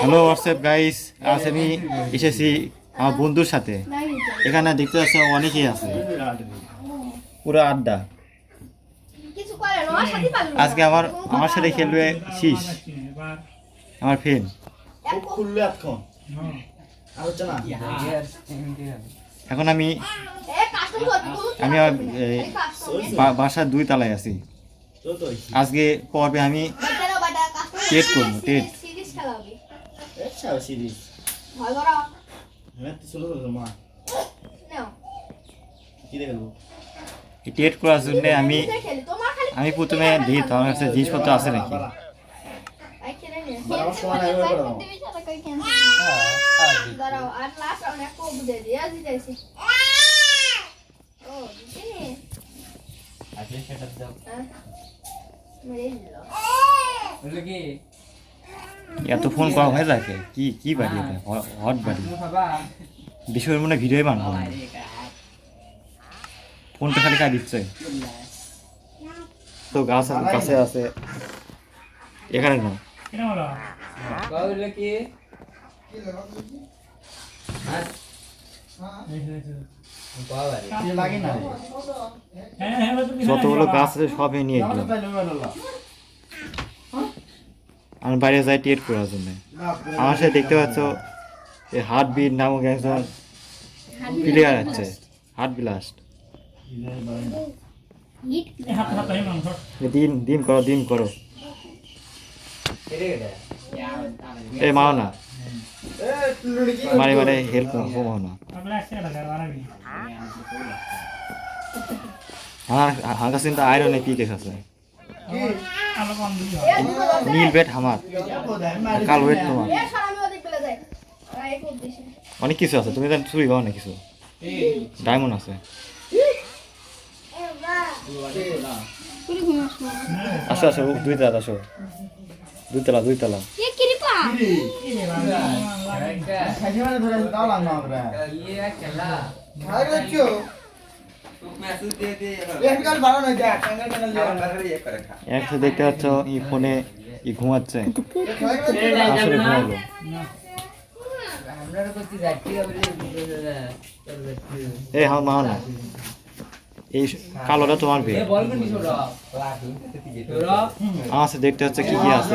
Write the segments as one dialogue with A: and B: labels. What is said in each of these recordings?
A: Hello WhatsApp guys আজ আমি এসেছি আমার বন্ধুর সাথে। এখানে দেখতে পাচ্ছ অনেকেই আছে। পুরো আড্ডা। আজকে আমার আমার সাথে খেলবে শীষ। আমার ফ্রেন্ড এখন আমি আমি বাসার দুই তালায় আছি। আজকে পর্বে আমি টেট করব, টেট।
B: সিরিজ খেলা হবে
C: আচ্ছা সিরিজ।
B: ভয় করো।
C: হ্যাঁ তো চলো চলো মা।
B: নাও।
C: কি দেখব?
A: এই টেট করার জন্য আমি আমি প্রথমে দেখি তোমার কাছে জিনিসপত্র আছে নাকি?
B: আই
A: এত ফোন করা হয়ে থাকে। কি কি বাড়ি এটা হট বাড়ি বিষয়ের মনে ভিডিওই বানাবো ফোনটা খালি কাজ দিচ্ছে তো গাছ কাছে আছে। এখানে না যতগুলো গাছ আছে সবই নিয়ে আমি বাইরে যাই টেট করার জন্য। আমার সাথে দেখতে পাচ্ছ এই হার্ট বিট নামক একজন প্লেয়ার আছে। হার্ট ব্লাস্ট দিন দিন করো দিন করো। এ মারো না। মারে মারে হেল্প হব না। আমার আমার কাছে কিন্তু আয়রনে পিকেস আছে। নীল বেট আমার কাল ওয়েট তোমার। অনেক কিছু আছে। তুমি চুরি করো না কিছু ডায়মন্ড আছে। আসো আসো দুই তলা আসো। দুই তলা দুই তলা।
B: এ
A: একসাথে দেখতে পাচ্ছ ই ফোনে ই ঘুমাচ্ছে আসলে ঘুমালো এই হ্যাঁ মা না এই কালোটা তোমার বিয়ে আমার দেখতে হচ্ছে কি কি আছে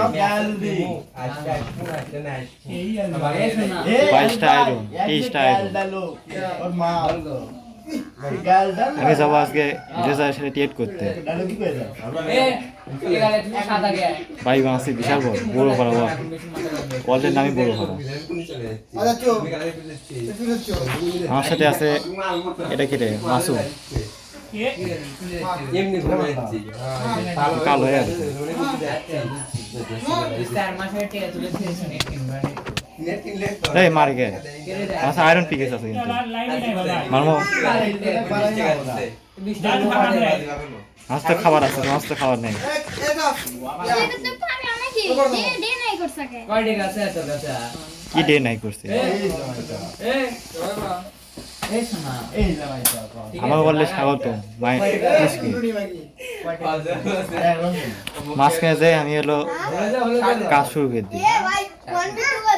A: বাইশটা আয়রন তেইশটা আয়রন আমি যাব আজকে ড্রেসারের সাথে টেট করতে। বাই বাংসি বিশাল বড় বড় বড় বড় ওয়ার্ল্ডের নামই বড়
C: চো
A: আমার সাথে আছে, এটা কেটে মাসুম। কালো হয়ে গেছে এই মার গে আয়রন পিকেস আছে কিন্তু মারমো মাছ তো খাবার আছে মাছ তো খাবার নেই কি ডে নাই করছে আমার বললে স্বাগত মাঝখানে যাই আমি হলো কাজ শুরু করে দিই।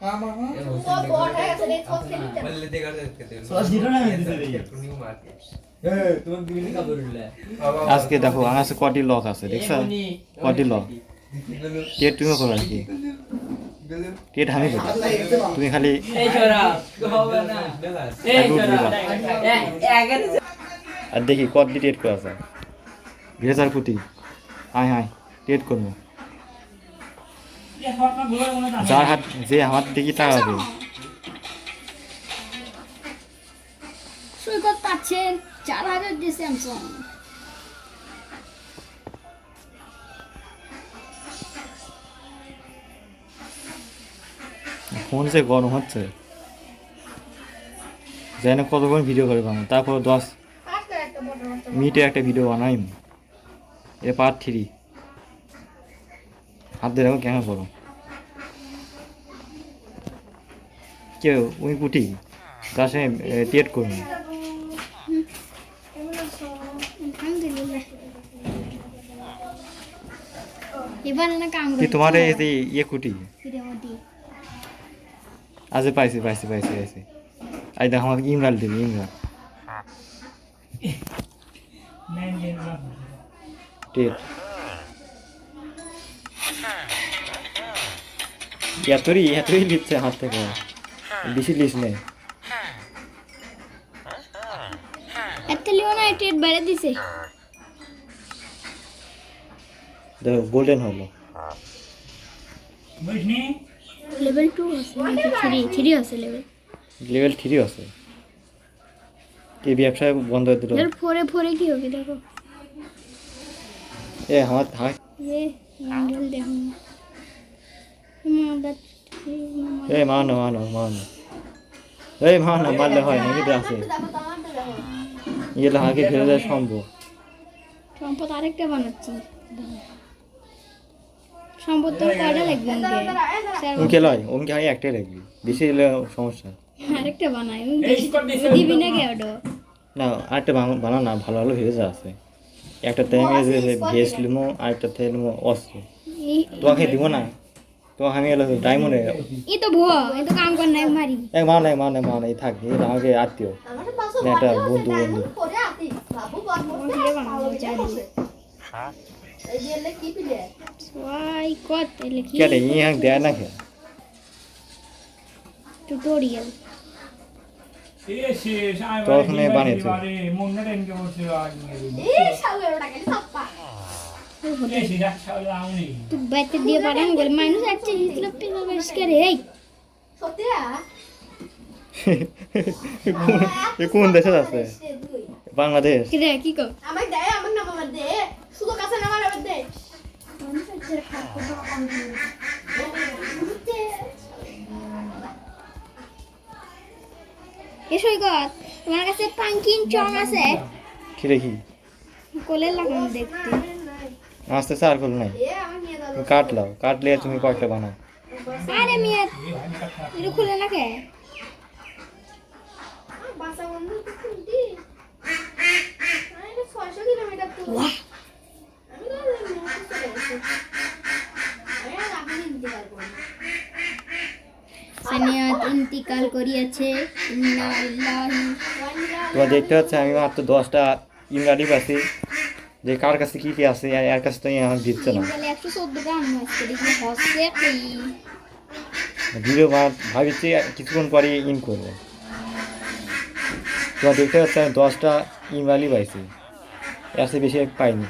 B: হয়ে কোচ খেলিতে
A: আজকে দেখো আমার কাছে কটি লক আছে দেখছ? কটি লক টেট তুমিও করো আর কি টেট আমি করি তুমি খালি আর দেখি কত দিয়ে টেট করা আছে? ভেজার কুটি হাই হাই টেট করব। যার হাত যে হাত দেখি টাকা হবে
B: সৈকত পাচ্ছেন চার হাজার দিয়ে স্যামসং।
A: ফোন যে গরম হচ্ছে। জানি না কতক্ষণ ভিডিও করে বানাবো। তারপর দশ মিনিটে একটা ভিডিও বানাই এ পার্ট থ্রি হাত ধরে কেন করো কেউ উনি কুটি তার সঙ্গে টিয়েট করুন। তোমার ইয়ে কুটি আজ পাইছি পাইছি পাইছি পাইছি। আজ দেখো আমাকে ইমরান দিবি ইমরান। টেট এতই এতই লিখছে হাত থেকে বেশি লিস নেই।
B: একটা লিও না টেট বেড়ে দিছে।
A: দেখো গোল্ডেন হলো।
B: লেভেল টু আছে নাকি থ্রি থ্রি আছে লেভেল
A: লেভেল থ্রি আছে। কি ব্যবসা বন্ধ করে দিল।
B: লেভেল ফোরে ফোরে কি হবে দেখো।
A: এ আমার হাত।
B: এ মডেল দেখো। মাদার
A: এ মানো মানো মানো। এই মানো মারলে হয় নাকি আছে ইয়ে হাঁকে ফেলে দেওয়া সম্ভব।
B: সম্পদ আরেকটা বানাচ্ছি। সম্পদ তো কয়টা লাগবে আমাকে
A: লয় আমি একটাই রাখবি বেশি হলে সমস্যা
B: আরেকটা বানাই দিবি না কে ওটা?
A: না আরেকটা বানা- বানা না ভালো ভালো ভেজা আছে। একটা ভেজ লিমো আরেকটা লিমো অস্ত্র। তোমাকে দিব না? তোমাকে আমি এলো ডায়মন্ডে
B: এই তো ভুয়া এই তো কাম কর নাই মারি।
A: এক মা নাই মা নাই মা নাই থাক এটা আমাকে আত্মীয়। না একটা বন্ধু বন্ধু।
B: দিয়ে বানাবো চাইলে ওয়াই কত এলে কি?
A: কেটে ইয়ে দেয় না খেয়ে
B: টিউটোরিয়াল
A: তখনই বানিয়েছে।
B: তুই বাইতে দিয়ে পারেন বলে মানুষ আছে হিসলে পেলা পরিষ্কার এই।
A: এ কোন দেশে আছে? বাংলাদেশ।
B: কি রে কি কর
D: আমাকে দে আমাকে নাম আমার দে শুধু কাছে নাম আমার দে
B: এ সৈকত তোমার কাছে পাঙ্কিন চং আছে।
A: কি?
B: কোলে লাগানো দেখতে।
A: আসতে আর করল নাই। কাটলাও কাটলে তুমি কয়েকটা বানাও।
B: আরে মিয়া এটা খুলে না কে?
D: বাসা বন্ধু কুন্টি আরে 600 কিলোমিটার তো।
B: বাহ
D: আমি ইন্তেকাল
B: করিয়াছে।
A: দেখতে মাত্র দশটা ইমরানি পাচ্ছি যে কার কাছে কি কি আছে আর এর কাছে তো দিচ্ছে না ভিডিও ভাবছি কিছুক্ষণ পরে ইন করব তোমার দেখতে পাচ্ছি আমি দশটা ইমরানি পাইছি এর বেশি পাইনি